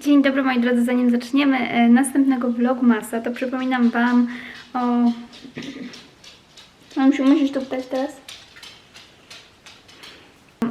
Dzień dobry moi drodzy, zanim zaczniemy e, następnego vlogmasa, to przypominam Wam o... Mam się musisz to pytać teraz?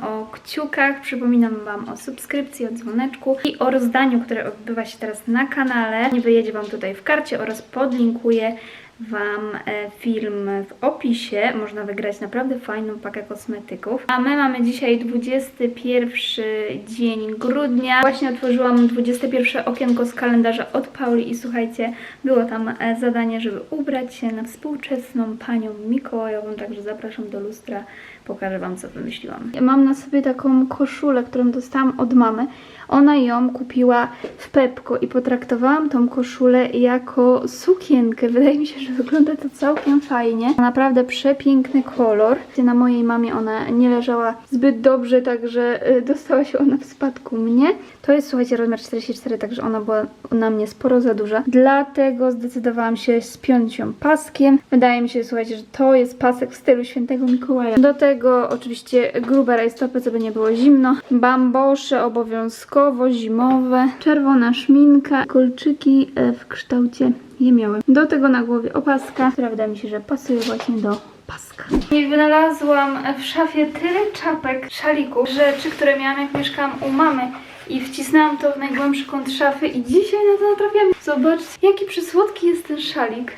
O kciukach, przypominam Wam o subskrypcji, o dzwoneczku i o rozdaniu, które odbywa się teraz na kanale. Nie wyjedzie Wam tutaj w karcie oraz podlinkuję Wam e, film w opisie. Można wygrać naprawdę fajną pakę kosmetyków. A my mamy dzisiaj 21 dzień grudnia. Właśnie otworzyłam 21 okienko z kalendarza od Pauli i słuchajcie, było tam e, zadanie, żeby ubrać się na współczesną panią Mikołajową, także zapraszam do lustra. Pokażę Wam, co wymyśliłam. Mam na sobie taką koszulę, którą dostałam od mamy. Ona ją kupiła w Pepko i potraktowałam tą koszulę jako sukienkę. Wydaje mi się, że wygląda to całkiem fajnie. Naprawdę przepiękny kolor. Na mojej mamie ona nie leżała zbyt dobrze, także y, dostała się ona w spadku mnie. To jest, słuchajcie, rozmiar 44, także ona była na mnie sporo za duża. Dlatego zdecydowałam się spiąć ją paskiem. Wydaje mi się, słuchajcie, że to jest pasek w stylu świętego Mikołaja. Do tego oczywiście grube rajstopy, żeby nie było zimno. Bambosze obowiązkowo, zimowe. Czerwona szminka. Kolczyki e, w kształcie jemiołym. Do tego na głowie opaska, która wydaje mi się, że pasuje właśnie do paska. I wynalazłam w szafie tyle czapek, szalików, rzeczy, które miałam jak mieszkałam u mamy. I wcisnęłam to w najgłębszy kąt szafy i dzisiaj na to natrafiłam. Zobaczcie, jaki przysłodki jest ten szalik.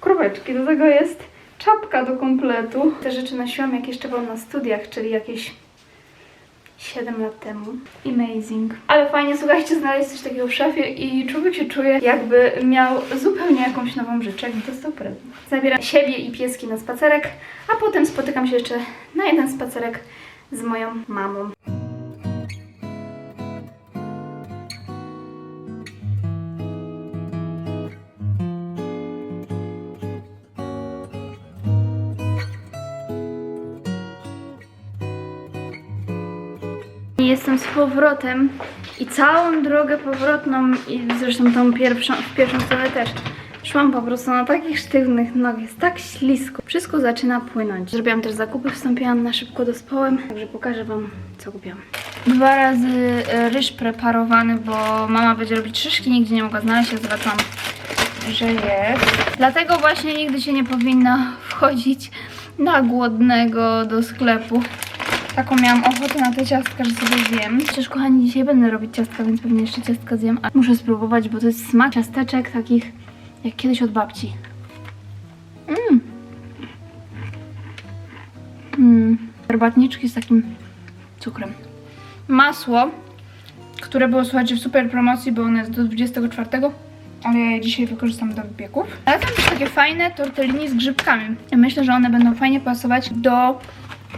Kropeczki, do tego jest czapka do kompletu. Te rzeczy nosiłam jak jeszcze byłam na studiach, czyli jakieś 7 lat temu. Amazing. Ale fajnie, słuchajcie, znaleźć coś takiego w szafie i człowiek się czuje jakby miał zupełnie jakąś nową rzecz, jakby dostał prezent. Zabieram siebie i pieski na spacerek, a potem spotykam się jeszcze na jeden spacerek z moją mamą. Jestem z powrotem i całą drogę powrotną i zresztą tą pierwszą, w pierwszą stronę też szłam po prostu na takich sztywnych nogach, jest tak ślisko. Wszystko zaczyna płynąć. Zrobiłam też zakupy, wstąpiłam na szybko do społem, także pokażę Wam co kupiłam. Dwa razy e, ryż preparowany, bo mama będzie robić szyszki, nigdzie nie mogła znaleźć, ja zobaczyłam, że jest. Dlatego właśnie nigdy się nie powinna wchodzić na głodnego do sklepu. Taką miałam ochotę na te ciastka, że sobie zjem. Przecież kochani, dzisiaj będę robić ciastka, więc pewnie jeszcze ciastka zjem. A muszę spróbować, bo to jest smak ciasteczek takich jak kiedyś od babci. Mmm. Mmm. Herbatniczki z takim cukrem. Masło, które było, słuchajcie, w super promocji, bo one jest do 24, ale ja je dzisiaj wykorzystam do wypieków. Ale tam też takie fajne tortellini z grzybkami. Myślę, że one będą fajnie pasować do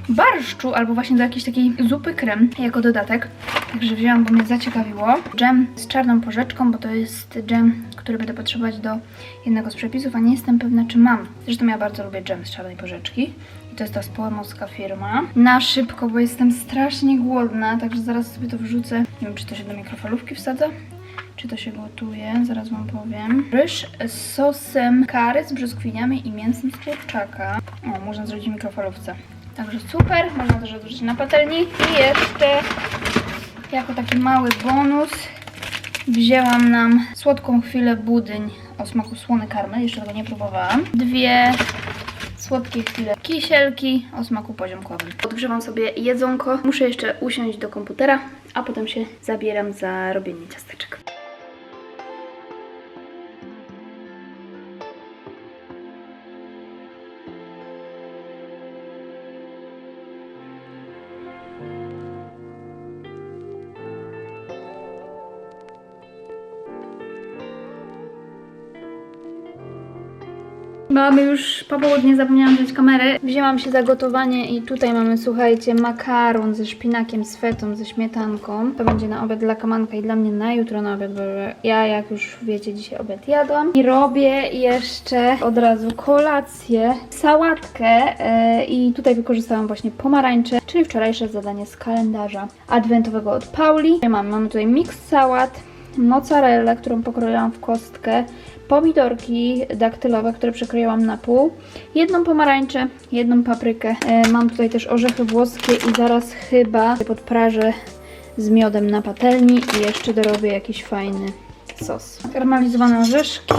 barszczu albo właśnie do jakiejś takiej zupy krem jako dodatek. Także wzięłam, bo mnie zaciekawiło. Dżem z czarną porzeczką, bo to jest dżem, który będę potrzebować do jednego z przepisów, a nie jestem pewna, czy mam. Zresztą ja bardzo lubię dżem z czarnej porzeczki. I to jest ta społamowska firma. Na szybko, bo jestem strasznie głodna, także zaraz sobie to wrzucę. Nie wiem, czy to się do mikrofalówki wsadza. Czy to się gotuje? Zaraz wam powiem. Ryż z sosem kary z brzoskwiniami i mięsem z kurczaka. O, można zrobić mikrofalówce. Także super, można też odwrócić na patelni. I jeszcze jako taki mały bonus wzięłam nam słodką chwilę budyń o smaku słony karmel, jeszcze tego nie próbowałam. Dwie słodkie chwile kisielki o smaku poziomkowym. Odgrzewam sobie jedzonko, muszę jeszcze usiąść do komputera, a potem się zabieram za robienie ciasteczek. Mamy już po południu, zapomniałam wziąć kamery. Wzięłam się za gotowanie i tutaj mamy, słuchajcie, makaron ze szpinakiem, z fetą, ze śmietanką. To będzie na obiad dla kamanka i dla mnie na jutro na obiad, bo ja, jak już wiecie, dzisiaj obiad jadłam. I robię jeszcze od razu kolację, sałatkę e, i tutaj wykorzystałam właśnie pomarańcze, czyli wczorajsze zadanie z kalendarza adwentowego od Pauli. Mamy, mamy tutaj miks sałat, mozzarellę, którą pokroiłam w kostkę, pomidorki daktylowe, które przekroiłam na pół, jedną pomarańczę, jedną paprykę. E, mam tutaj też orzechy włoskie i zaraz chyba podprażę z miodem na patelni i jeszcze dorobię jakiś fajny sos. Karmelizowane orzeszki.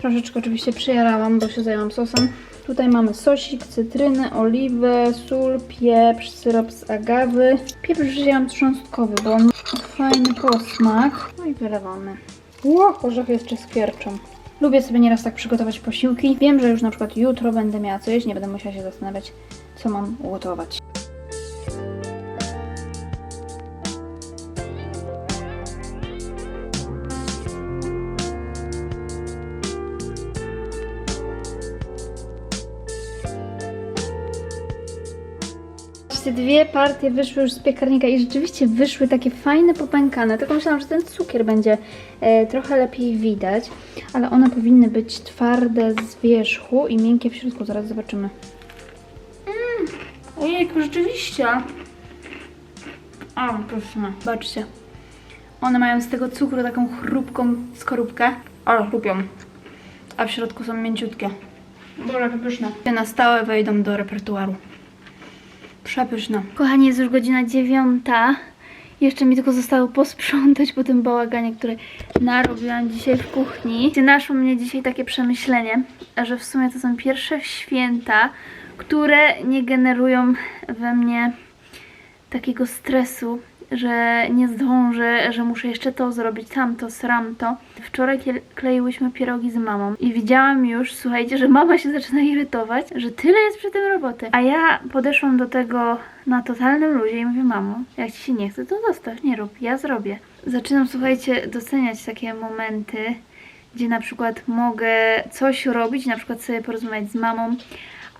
Troszeczkę oczywiście przyjarałam, bo się zajęłam sosem. Tutaj mamy sosik, cytrynę, oliwę, sól, pieprz, syrop z agawy. Pieprz wzięłam trząstkowy, bo on ma fajny posmak. No i wylewamy. Ło, orzechy jeszcze skwierczą. Lubię sobie nieraz tak przygotować posiłki. Wiem, że już na przykład jutro będę miała coś, nie będę musiała się zastanawiać, co mam ugotować. Dwie partie wyszły już z piekarnika i rzeczywiście wyszły takie fajne, popękane. Tylko myślałam, że ten cukier będzie e, trochę lepiej widać, ale one powinny być twarde z wierzchu i miękkie w środku. Zaraz zobaczymy. Mm, ojejku, rzeczywiście. O, proszę. Zobaczcie. One mają z tego cukru taką chrupką skorupkę. Ale chrupią. A w środku są mięciutkie. Jakie pyszne. Na stałe wejdą do repertuaru. Przepyszna. Kochani, jest już godzina dziewiąta. Jeszcze mi tylko zostało posprzątać po tym bałaganie, który narobiłam dzisiaj w kuchni. Naszło mnie dzisiaj takie przemyślenie, że w sumie to są pierwsze święta, które nie generują we mnie takiego stresu, że nie zdążę, że muszę jeszcze to zrobić, tamto, sramto. Wczoraj kleiłyśmy pierogi z mamą i widziałam już, słuchajcie, że mama się zaczyna irytować, że tyle jest przy tym roboty. A ja podeszłam do tego na totalnym luzie i mówię, mamo, jak ci się nie chce, to zostaw, nie rób, ja zrobię. Zaczynam, słuchajcie, doceniać takie momenty, gdzie na przykład mogę coś robić, na przykład sobie porozmawiać z mamą,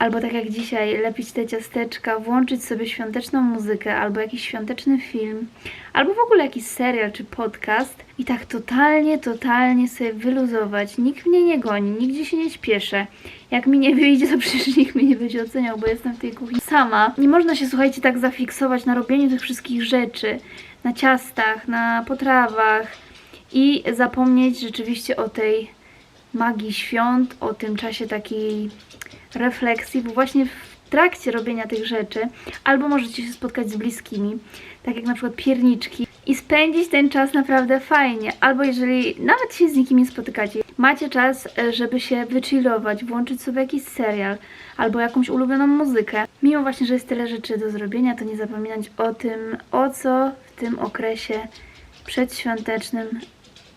albo tak jak dzisiaj, lepić te ciasteczka, włączyć sobie świąteczną muzykę, albo jakiś świąteczny film, albo w ogóle jakiś serial czy podcast i tak totalnie, totalnie sobie wyluzować. Nikt mnie nie goni, nigdzie się nie śpieszę. Jak mi nie wyjdzie, to przecież nikt mnie nie będzie oceniał, bo jestem w tej kuchni sama. Nie można się, słuchajcie, tak zafiksować na robieniu tych wszystkich rzeczy, na ciastach, na potrawach i zapomnieć rzeczywiście o tej magii świąt, o tym czasie takiej refleksji, bo właśnie w trakcie robienia tych rzeczy albo możecie się spotkać z bliskimi, tak jak na przykład pierniczki i spędzić ten czas naprawdę fajnie, albo jeżeli nawet się z nikim nie spotykacie, macie czas, e, żeby się wychillować, włączyć sobie jakiś serial albo jakąś ulubioną muzykę. Mimo właśnie, że jest tyle rzeczy do zrobienia, to nie zapominać o tym, o co w tym okresie przedświątecznym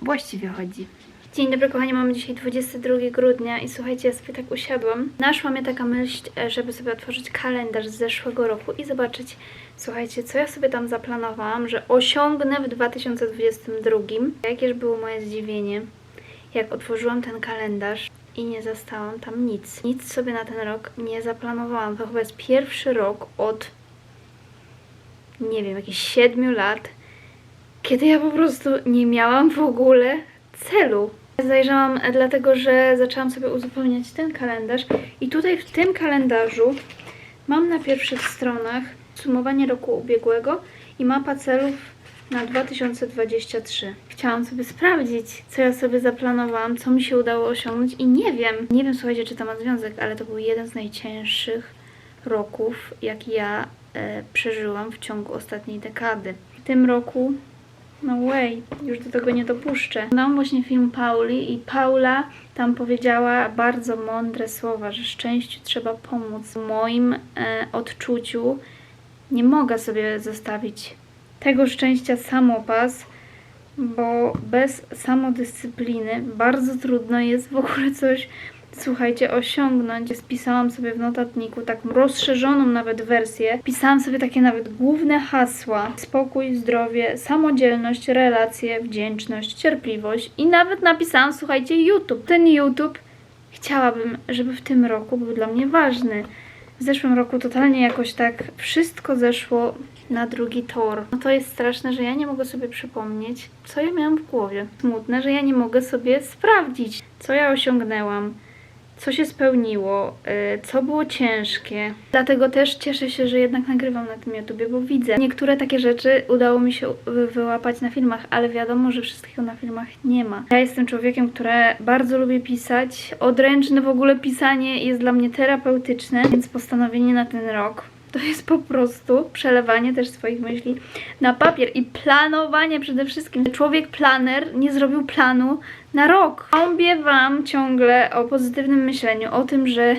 właściwie chodzi. Dzień dobry kochani, mamy dzisiaj 22 grudnia i słuchajcie, ja sobie tak usiadłam. Naszła mnie taka myśl, e, żeby sobie otworzyć kalendarz z zeszłego roku i zobaczyć, słuchajcie, co ja sobie tam zaplanowałam, że osiągnę w 2022. Jakież było moje zdziwienie, jak otworzyłam ten kalendarz i nie zastałam tam nic. Nic sobie na ten rok nie zaplanowałam. To chyba jest pierwszy rok od, nie wiem, jakichś 7 lat, kiedy ja po prostu nie miałam w ogóle celu. Zajrzałam dlatego, że zaczęłam sobie uzupełniać ten kalendarz i tutaj w tym kalendarzu mam na pierwszych stronach sumowanie roku ubiegłego i mapa celów na 2023. Chciałam sobie sprawdzić, co ja sobie zaplanowałam, co mi się udało osiągnąć i nie wiem, nie wiem słuchajcie, czy to ma związek, ale to był jeden z najcięższych roków, jaki ja e, przeżyłam w ciągu ostatniej dekady. W tym roku no way, już do tego nie dopuszczę. Mam właśnie film Pauli i Paula tam powiedziała bardzo mądre słowa, że szczęściu trzeba pomóc. W moim e, odczuciu nie mogę sobie zostawić tego szczęścia samopas, bo bez samodyscypliny bardzo trudno jest w ogóle coś, słuchajcie, osiągnąć. Spisałam sobie w notatniku taką rozszerzoną nawet wersję. Pisałam sobie takie nawet główne hasła. Spokój, zdrowie, samodzielność, relacje, wdzięczność, cierpliwość i nawet napisałam, słuchajcie, YouTube. Ten YouTube chciałabym, żeby w tym roku był dla mnie ważny. W zeszłym roku totalnie jakoś tak wszystko zeszło na drugi tor. No to jest straszne, że ja nie mogę sobie przypomnieć, co ja miałam w głowie. Smutne, że ja nie mogę sobie sprawdzić, co ja osiągnęłam, co się spełniło, y, co było ciężkie. Dlatego też cieszę się, że jednak nagrywam na tym YouTubie, bo widzę. Niektóre takie rzeczy udało mi się wy- wyłapać na filmach, ale wiadomo, że wszystkiego na filmach nie ma. Ja jestem człowiekiem, który bardzo lubi pisać. Odręczne w ogóle pisanie jest dla mnie terapeutyczne, więc postanowienie na ten rok to jest po prostu przelewanie też swoich myśli na papier i planowanie przede wszystkim. Człowiek planer nie zrobił planu na rok. Trąbię Wam ciągle o pozytywnym myśleniu, o tym, że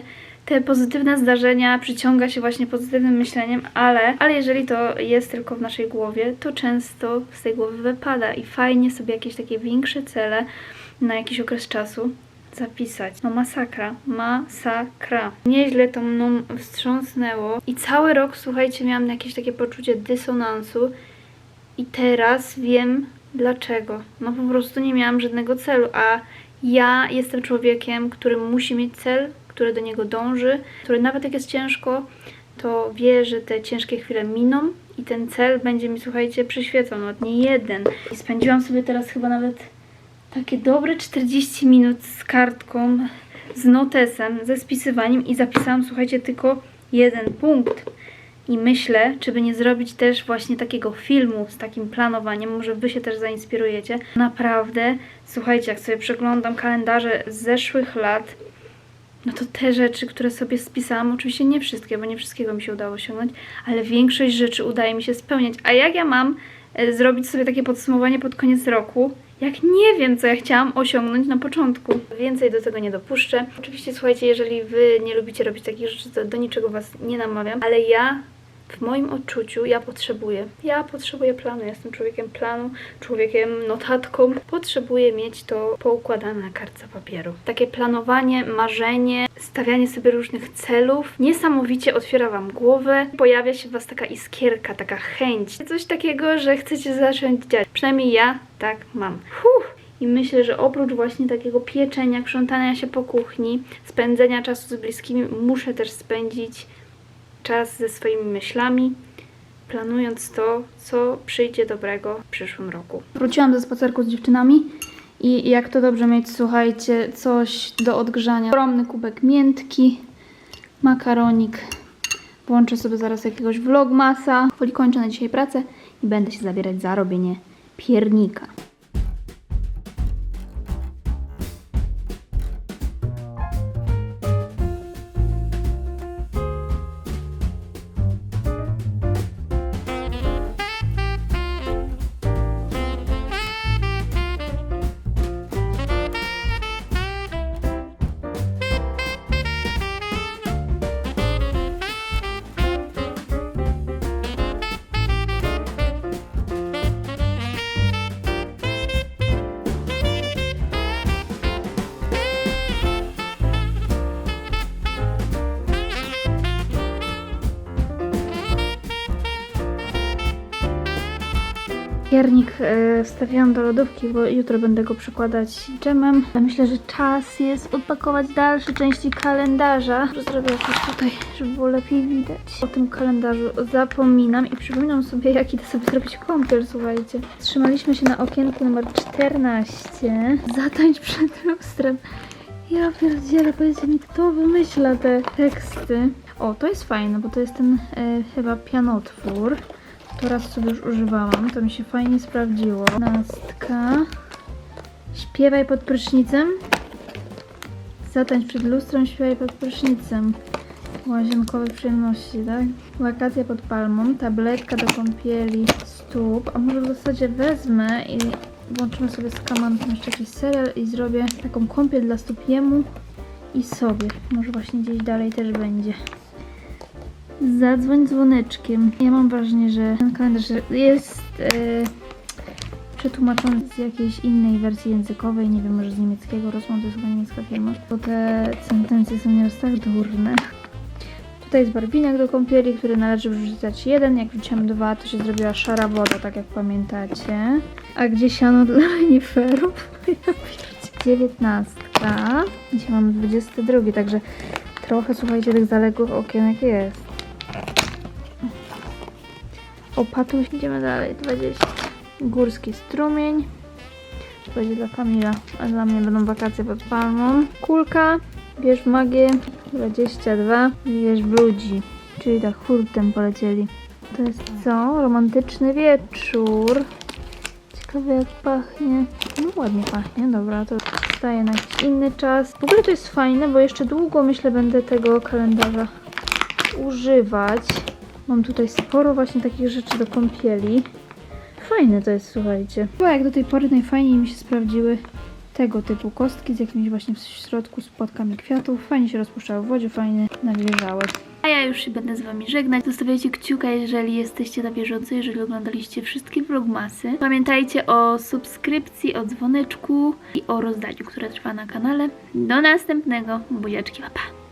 te pozytywne zdarzenia przyciąga się właśnie pozytywnym myśleniem, ale, ale jeżeli to jest tylko w naszej głowie, to często z tej głowy wypada i fajnie sobie jakieś takie większe cele na jakiś okres czasu zapisać. No masakra, masakra. Nieźle to mną wstrząsnęło i cały rok, słuchajcie, miałam jakieś takie poczucie dysonansu i teraz wiem dlaczego. No po prostu nie miałam żadnego celu, a ja jestem człowiekiem, który musi mieć cel, który do niego dąży, który nawet jak jest ciężko, to wie, że te ciężkie chwile miną i ten cel będzie mi, słuchajcie, przyświecał, nawet nie jeden. I spędziłam sobie teraz chyba nawet takie dobre 40 minut z kartką, z notesem, ze spisywaniem i zapisałam, słuchajcie, tylko jeden punkt. I myślę, czy by nie zrobić też właśnie takiego filmu z takim planowaniem, może wy się też zainspirujecie. Naprawdę, słuchajcie, jak sobie przeglądam kalendarze z zeszłych lat, no to te rzeczy, które sobie spisałam, oczywiście nie wszystkie, bo nie wszystkiego mi się udało osiągnąć, ale większość rzeczy udaje mi się spełniać. A jak ja mam e, zrobić sobie takie podsumowanie pod koniec roku, jak nie wiem, co ja chciałam osiągnąć na początku. Więcej do tego nie dopuszczę. Oczywiście, słuchajcie, jeżeli wy nie lubicie robić takich rzeczy, to do niczego was nie namawiam, ale ja w moim odczuciu ja potrzebuję. Ja potrzebuję planu. Jestem człowiekiem planu, człowiekiem notatką. Potrzebuję mieć to poukładane na kartce papieru. Takie planowanie, marzenie, stawianie sobie różnych celów niesamowicie otwiera Wam głowę. Pojawia się w Was taka iskierka, taka chęć. Coś takiego, że chcecie zacząć działać. Przynajmniej ja tak mam. Huh. I myślę, że oprócz właśnie takiego pieczenia, krzątania się po kuchni, spędzenia czasu z bliskimi, muszę też spędzić czas ze swoimi myślami, planując to, co przyjdzie dobrego w przyszłym roku. Wróciłam ze spacerku z dziewczynami i jak to dobrze mieć, słuchajcie, coś do odgrzania. Ogromny kubek miętki, makaronik. Włączę sobie zaraz jakiegoś vlogmasa. Powoli kończę na dzisiaj pracę i będę się zabierać za robienie piernika. Piernik e, wstawiłam do lodówki, bo jutro będę go przekładać dżemem. Myślę, że czas jest odpakować dalsze części kalendarza. Zrobię jakoś tutaj, żeby było lepiej widać. O tym kalendarzu zapominam i przypominam sobie, jak idę sobie zrobić kąpiel, słuchajcie. Trzymaliśmy się na okienku numer 14. Zatańcz przed lustrem. Ja pierdzielę, powiedzcie mi, kto wymyśla te teksty. O, to jest fajne, bo to jest ten e, chyba pianotwór. Raz sobie już używałam, to mi się fajnie sprawdziło. Nastka. Śpiewaj pod prysznicem. Zatańcz przed lustrem, śpiewaj pod prysznicem. Łazienkowe przyjemności, tak? Wakacja pod palmą, tabletka do kąpieli, stóp. A może w zasadzie wezmę i włączymy sobie z kamankiem jeszcze jakiś serial i zrobię taką kąpiel dla stóp jemu i sobie. Może właśnie gdzieś dalej też będzie. Zadzwoń dzwoneczkiem. Ja mam wrażenie, że ten kalendarz jest e, przetłumaczony z jakiejś innej wersji językowej, nie wiem, może z niemieckiego, Rosman to jest chyba niemiecka firma, bo te sentencje są nieraz tak durne. Tutaj jest barwinek do kąpieli, który należy wrzucać jeden, jak wrzuciłam dwa, to się zrobiła szara woda, tak jak pamiętacie. A gdzie siano dla reniferów? Dziewiętnastka. Dzisiaj mamy 22, także trochę, słuchajcie, tych zaległych okienek jest. Opatuś, idziemy dalej, 20. Górski strumień. To będzie dla Kamila, a dla mnie będą wakacje pod palmą. Kulka, bierz magię, 22. Bierz ludzi, czyli tak hurtem polecieli. To jest co? Romantyczny wieczór. Ciekawe jak pachnie. No ładnie pachnie, dobra, to staję na jakiś inny czas. W ogóle to jest fajne, bo jeszcze długo myślę będę tego kalendarza używać. Mam tutaj sporo właśnie takich rzeczy do kąpieli. Fajne to jest, słuchajcie. Chyba jak do tej pory najfajniej mi się sprawdziły tego typu kostki z jakimiś właśnie w środku spłatkami kwiatów. Fajnie się rozpuszczały w wodzie, fajnie nawilżały. A ja już się będę z Wami żegnać. Zostawiajcie kciuka, jeżeli jesteście na bieżąco, jeżeli oglądaliście wszystkie vlogmasy. Pamiętajcie o subskrypcji, o dzwoneczku i o rozdaniu, które trwa na kanale. Do następnego. Buziaczki, pa, pa.